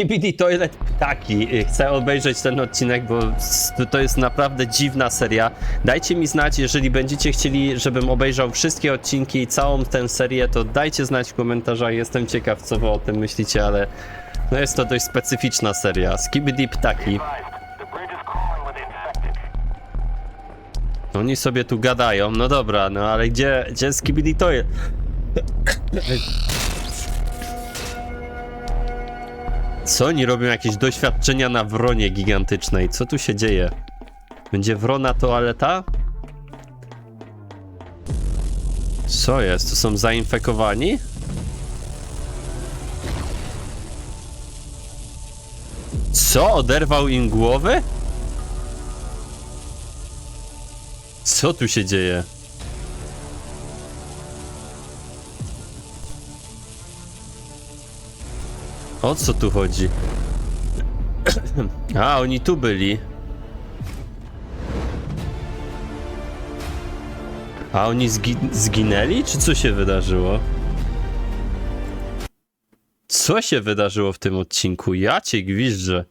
Skibidi Toilet Ptaki. Chcę obejrzeć ten odcinek, bo to jest naprawdę dziwna seria. Dajcie mi znać, jeżeli będziecie chcieli, żebym obejrzał wszystkie odcinki i całą tę serię, to dajcie znać w komentarzach. Jestem ciekaw, co wy o tym myślicie, ale no jest to dość specyficzna seria. Skibidi Ptaki. Oni sobie tu gadają, no dobra, no ale gdzie, gdzie Skibidi Toilet? Co oni robią jakieś doświadczenia na wronie gigantycznej? Co tu się dzieje? Będzie wrona toaleta? Co jest? To są zainfekowani? Co? Oderwał im głowy? Co tu się dzieje? O co tu chodzi? A, oni tu byli. A oni zgi zginęli? Czy co się wydarzyło? Co się wydarzyło w tym odcinku? Ja cię gwizdżę.